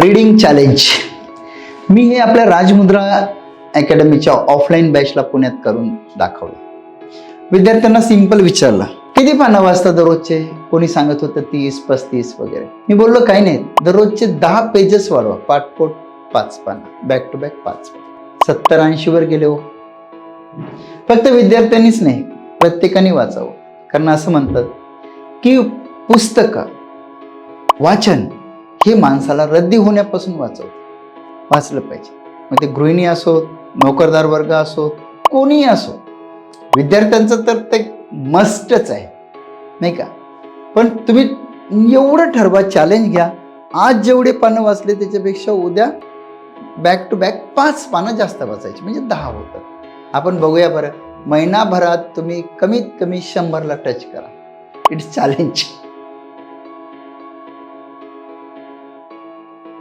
Reading challenge मी हे आपल्या राजमुद्रा अकॅडमीच्या offline बॅचला पुण्यात करून दाखवलं. विद्यार्थ्यांना सिंपल विचारलं किती पानं वाचता दररोजचे? कोणी सांगत होतं तीस पस्तीस वगैरे. मी बोललो काही नाही दररोजचे दहा पेजेस वाढवा पाठपोट पाच पानं बॅक टू बॅक पाच सत्तर ऐंशीवर गेले हो. फक्त विद्यार्थ्यांनीच नाही प्रत्येकाने वाचावं. कारण असं म्हणतात की पुस्तकं वाचन हे माणसाला रद्दी होण्यापासून वाचवतं वाचलं पाहिजे. मग ते गृहिणी असोत नोकरदार वर्ग असोत कोणीही असो विद्यार्थ्यांचं तर ते मस्टच आहे. नाही का? पण तुम्ही एवढं ठरवा चॅलेंज घ्या. आज जेवढे पानं वाचले त्याच्यापेक्षा उद्या बॅक टू बॅक पाच पानं जास्त वाचायची. म्हणजे दहा होतात आपण बघूया बरं. महिनाभरात तुम्ही कमीत कमी शंभरला टच करा. It's challenge